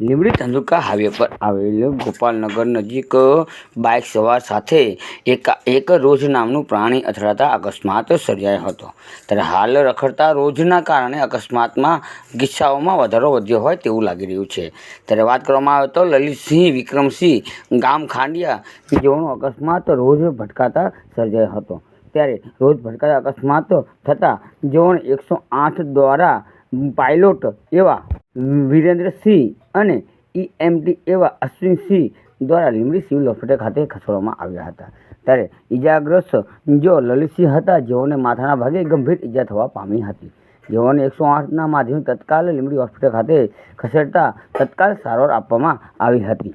લીંબડી તાલુકા highway પર આવેલ ગોપાલનગર નજીક બાઇક સવાર સાથે એકાએક રોજ નામનું પ્રાણી અથડાતા અકસ્માત સર્જાયો હતો. ત્યારે હાલ રખડતા રોજના કારણે અકસ્માતમાં કિસ્સાઓમાં વધારો વધ્યો હોય તેવું લાગી રહ્યું છે. ત્યારે વાત કરવામાં આવે તો લલિતસિંહ વિક્રમસિંહ ગામ ખાંડિયા જેઓનો અકસ્માત રોજ ભટકાતા સર્જાયો હતો. ત્યારે રોજ ભટકાતા અકસ્માત થતાં જેઓને એકસો આઠ દ્વારા પાયલોટ એવા વિરેન્દ્રસિંહ અને ઈએમટી એવા અશ્વિન સિંહ દ્વારા લીમડી સિવિલ હોસ્પિટલ ખાતે ખસેડવામાં આવ્યા હતા. ત્યારે ઈજાગ્રસ્ત જો લલિતસિંહ હતા, જેઓને માથાના ભાગે ગંભીર ઈજા થવા પામી હતી. જેઓને એકસો આઠના માધ્યમે તત્કાલ લીમડી હોસ્પિટલ ખાતે ખસેડતા તત્કાલ સારવાર આપવામાં આવી હતી.